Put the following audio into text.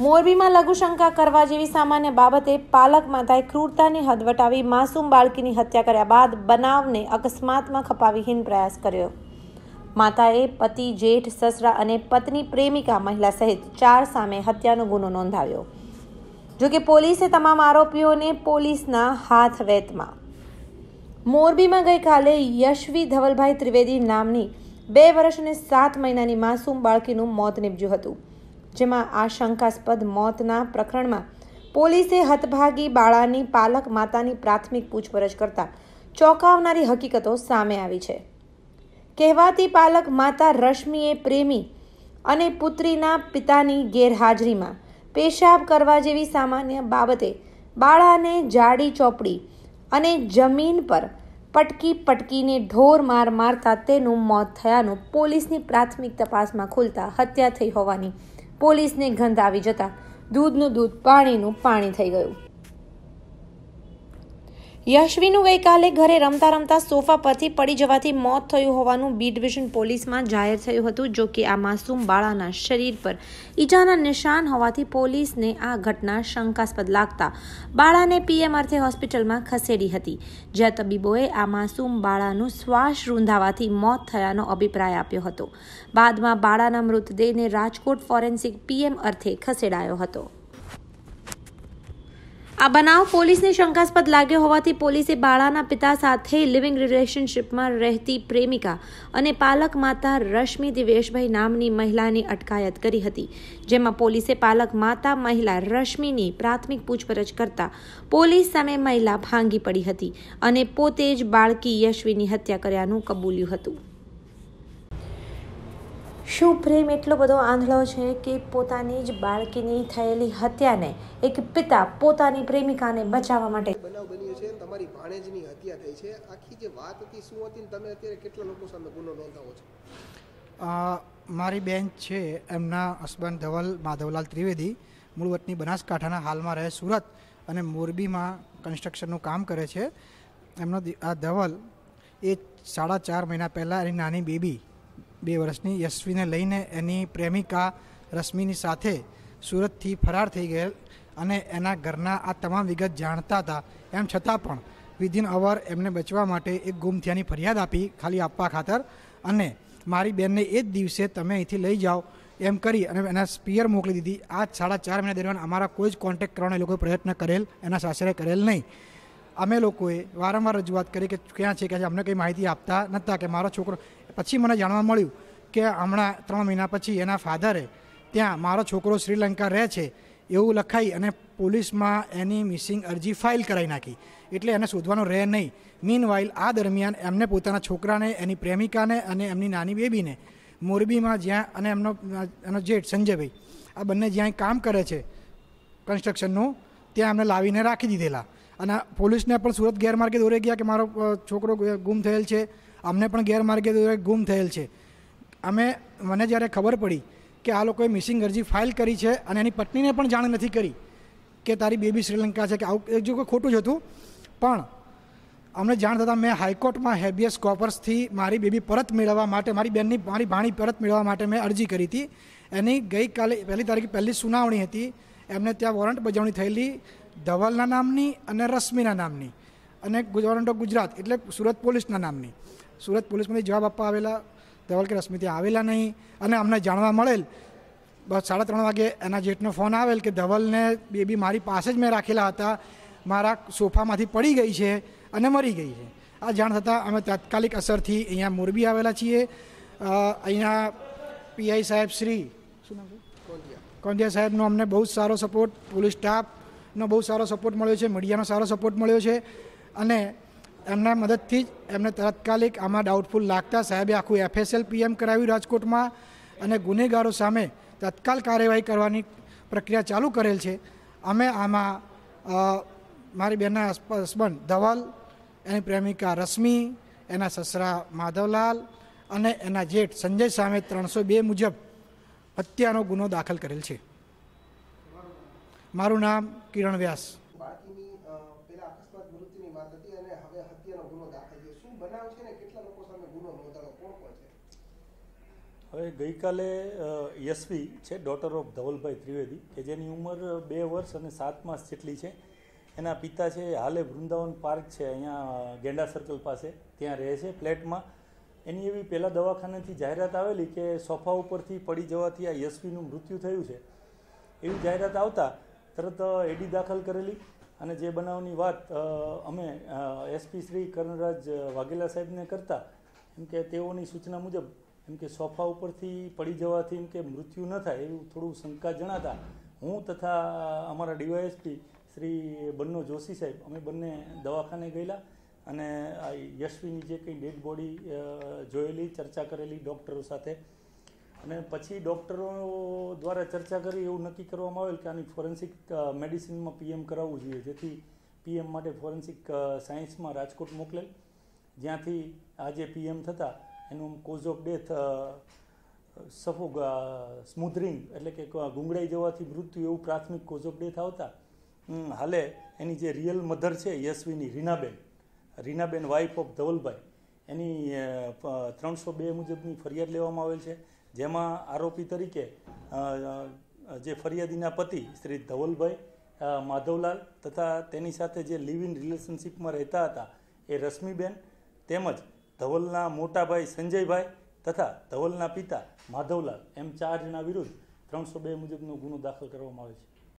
મોરબીમાં લઘુશંકા કરવા જેવી સામાન્ય બાબતે પાલક માતાએ ક્રૂરતાની હદ વટાવી માસૂમ બાળકીની હત્યા કર્યા બાદ બનાવને અકસ્માતમાં ખપાવીહીન પ્રયાસ કર્યો. માતાએ પતિ, જેઠ, સસરા અને પત્ની પ્રેમિકા મહિલા સહિત ચાર સામે હત્યાનો ગુનો નોંધાવ્યો. જોકે પોલીસે તમામ આરોપીઓને પોલીસના હાથ વેતમાં. મોરબીમાં ગઈકાલે યશવી ધવલભાઈ ત્રિવેદી નામની બે વર્ષ અને સાત મહિનાની માસૂમ બાળકીનું મોત નીપજ્યું હતું. જેમાં આ શંકાસ્પદ મોતના પ્રકરણમાં પોલીસે હતભાગી બાળાની પાલક માતાની પ્રાથમિક પૂછપરછ કરતા ચોંકાવનારી હકીકતો સામે આવી છે. કહેવાતી પાલક માતા રશ્મિએ પ્રેમી અને પુત્રીના પિતાની ગેરહાજરીમાં પેશાબ કરવા જેવી સામાન્ય બાબતે બાળાને જાડી ચોપડી અને જમીન પર પટકી પટકીને ઢોર માર મારતા તેનું મોત થયાનું પોલીસની પ્રાથમિક તપાસમાં ખુલતા હત્યા થઈ હોવાની પોલીસને ગંધ આવી જતા દૂધનું દૂધ પાણીનું પાણી થઈ ગયું. યશવીનું ગઈકાલે ઘરે રમતા રમતા સોફા પરથી પડી જવાથી મોત થયું હોવાનું બી ડિવિઝન પોલીસમાં જાહેર થયું હતું, જો કે આ માસૂમ બાળાના શરીર પર ઈજાના નિશાન હોવાથી પોલીસને આ ઘટના શંકાસ્પદ લાગતા બાળાને પીએમ અર્થે હોસ્પિટલમાં ખસેડી હતી. જ્યાં તબીબોએ આ માસૂમ બાળાનું શ્વાસ રૂંધાવાથી મોત થયાનો અભિપ્રાય આપ્યો હતો. બાદમાં બાળાના મૃતદેહને રાજકોટ ફોરેન્સિક પીએમ અર્થે ખસેડાયો હતો. આ બનાવ પોલીસને શંકાસ્પદ લાગ્યો હોવાથી પોલીસે બાળાના પિતા સાથે લિવિંગ રિલેશનશિપમાં રહેતી પ્રેમિકા અને પાલક માતા રશ્મિ દિવેશભાઈ નામની મહિલાની અટકાયત કરી હતી, જેમાં પોલીસે પાલક માતા મહિલા રશ્મિની પ્રાથમિક પૂછપરછ કરતા પોલીસ સામે મહિલા ભાંગી પડી હતી અને પોતે જ બાળકી યશવીની હત્યા કર્યાનું કબૂલ્યું હતું. શું પ્રેમ એટલો બધો આંધળો છે કે પોતાની જ બાળકીની થયેલી હત્યાને એક પિતા પોતાની પ્રેમિકાને બચાવવા માટે બનાવ બન્યો છે તમારી ભાણેજની હત્યા થઈ છે. આખી જે વાત હતી શું હતી તમે અત્યારે કેટલા લોકો સામે ગુનો નોંધાવો છો? મારી બેન છે એમના હસબન્ડ ધવલ માધવલાલ ત્રિવેદી. મૂળ વતની બનાસકાંઠાના હાલમાં રહે સુરત અને મોરબીમાં કન્સ્ટ્રક્શનનું કામ કરે છે. એમનો આ ધવલ એ સાડા ચાર મહિના પહેલાં એની નાની બેબી બે વર્ષની યશવીને લઈને એની પ્રેમિકા રશ્મિની સાથે સુરતથી ફરાર થઈ ગયેલ અને એના ઘરના આ તમામ વિગત જાણતા હતા. એમ છતાં પણ વિધિન અવર એમને બચવા માટે એક ગુમ થયાની ફરિયાદ આપી ખાલી આપવા ખાતર અને મારી બેનને એ જ દિવસે તમે અહીંથી લઈ જાઓ એમ કરી અને એના સ્પિયર મોકલી દીધી. આ સાડા ચાર મહિના દરમિયાન અમારા કોઈ જ કોન્ટેક્ટ કરવાનો એ લોકોએ પ્રયત્ન કરેલ, એના સાસરે કરેલ નહીં. અમે લોકોએ વારંવાર રજૂઆત કરી કે ક્યાં છે કે અમને કંઈ માહિતી આપતા નહોતા કે મારો છોકરો પછી મને જાણવા મળ્યું કે હમણાં ત્રણ મહિના પછી એના ફાધરે ત્યાં મારો છોકરો શ્રીલંકા રહે છે એવું લખાઈ અને પોલીસમાં એની મિસિંગ અરજી ફાઇલ કરાવી નાખી. એટલે એને શોધવાનો રહે નહીં. મીન વાઇલ આ દરમિયાન એમને પોતાના છોકરાને, એની પ્રેમિકાને અને એમની નાની બેબીને મોરબીમાં જ્યાં અને એમનો, એનો જેઠ સંજયભાઈ, આ બંને જ્યાં કામ કરે છે કન્સ્ટ્રક્શનનું, ત્યાં એમને લાવીને રાખી દીધેલા. અને પોલીસને પણ સુરત ગેરમાર્ગે દોરે ગયા કે મારો છોકરો ગુમ થયેલ છે. અમને પણ ગેરમાર્ગે ગુમ થયેલ છે. અમે, મને જ્યારે ખબર પડી કે આ લોકોએ મિસિંગ અરજી ફાઇલ કરી છે અને એની પત્નીને પણ જાણ નથી કરી કે તારી બેબી શ્રીલંકા છે કે આવું જો ખોટું જ હતું. પણ અમને જાણ થતાં મેં હાઈકોર્ટમાં હેબિયસ કોપર્સથી મારી બેબી પરત મેળવવા માટે, મારી બેનની, મારી ભાણી પરત મેળવવા માટે મેં અરજી કરી હતી. એની ગઈકાલે, પહેલી તારીખે પહેલી સુનાવણી હતી. એમને ત્યાં વોરંટ બજાવણી થયેલી ધવલના નામની અને રશ્મિના નામની. અને ગવર્મેન્ટ ઓફ ગુજરાત, એટલે સુરત પોલીસના નામની. સુરત પોલીસમાંથી જવાબ આપવા આવેલા ધવલ કે રશ્મિ આવેલા નહીં. અને અમને જાણવા મળેલ, બસ સાડા ત્રણ વાગે એના જેઠનો ફોન આવેલ કે ધવલને બેબી મારી પાસે જ મેં રાખેલા હતા. મારા સોફામાંથી પડી ગઈ છે અને મરી ગઈ છે. આ જાણ થતાં અમે તાત્કાલિક અસરથી અહીંયા મોરબી આવેલા છીએ. અહીંયા પીઆઈ સાહેબ શ્રી, શું નામ કોંધિયા સાહેબનો અમને બહુ જ સારો સપોર્ટ પોલીસ સ્ટાફનો બહુ સારો સપોર્ટ મળ્યો છે મીડિયાનો સારો સપોર્ટ મળ્યો છે. અને એમના મદદથી જ એમને તાત્કાલિક આમાં ડાઉટફુલ લાગતા સાહેબે આખું એફએસએલ પીએમ કરાવ્યું રાજકોટમાં અને ગુનેગારો સામે તત્કાલ કાર્યવાહી કરવાની પ્રક્રિયા ચાલુ કરેલ છે. અમે આમાં મારી બેનના હસબન્ડ ધવલ, એની પ્રેમિકા રશ્મિ, એના સસરા માધવલાલ અને એના જેઠ સંજય સામે ત્રણસો બે મુજબ હત્યાનો ગુનો દાખલ કરેલ છે. મારું નામ કિરણ વ્યાસ બાળકીની અ, પેલા અકસ્માત મૃત્યુની વાત હતી અને હવે હત્યાનો ગુનો દાખલ છે શું બનાવ છે ને હવે ગઈકાલે યશવી છે ડોટર ઓફ ધવલભાઈ ત્રિવેદી, કે જેની ઉંમર બે વર્ષ અને સાત માસ જેટલી છે. એના પિતા છે, હાલે વૃંદાવન પાર્ક છે, અહીંયા ગેંડા સર્કલ પાસે, ત્યાં રહે છે, ફ્લેટમાં. એની એવી પહેલાં દવાખાનેથી જાહેરાત આવેલી કે સોફા ઉપરથી પડી જવાથી આ યશવીનું મૃત્યુ થયું છે. એવી જાહેરાત આવતા તરત એડી દાખલ કરેલી અને જે બનાવની વાત અમે એસપી શ્રી કર્ણરાજ વાઘેલા સાહેબને કરતા, એમ કે તેઓની સૂચના મુજબ, એમ કે સોફા ઉપરથી પડી જવાથી એમ કે મૃત્યુ ન થાય એવું થોડું શંકા જણાતા, હું તથા અમારા ડીવાયએસપી શ્રી બન્નો જોશી સાહેબ, અમે બંને દવાખાને ગયેલા અને આ યશવીની જે કંઈ ડેડ બોડી જોયેલી, ચર્ચા કરેલી ડૉક્ટરો સાથે અને પછી ડૉક્ટરો દ્વારા ચર્ચા કરી, એવું નક્કી કરવામાં આવેલ કે આની ફોરેન્સિક મેડિસિનમાં પીએમ કરાવવું જોઈએ. જેથી પીએમ માટે ફોરેન્સિક સાયન્સમાં રાજકોટ મોકલેલ. જ્યાંથી આજે પીએમ થતાં, એનું કોઝ ઓફ ડેથ સફોગ સ્મૂધરિંગ એટલે કે ગુંગળાઈ જવાથી મૃત્યુ એવું પ્રાથમિક કોઝ ઓફ ડેથ આવતા હાલે એની જે રિયલ મધર છે, યશવીની રીનાબેન રીનાબેન વાઇફ ઓફ ધવલભાઈ, એની ત્રણસો બે મુજબની ફરિયાદ લેવામાં આવેલ છે. જેમાં આરોપી તરીકે જે ફરિયાદીના પતિ શ્રી ધવલભાઈ માધવલાલ તથા તેની સાથે જે લિવ ઇન રિલેશનશિપમાં રહેતા હતા એ રશ્મિબેન તેમજ ધવલના મોટાભાઈ સંજયભાઈ તથા ધવલના પિતા માધવલાલ એમ ચાર જણા વિરુદ્ધ ત્રણસો બે મુજબનો ગુનો દાખલ કરવામાં આવે છે.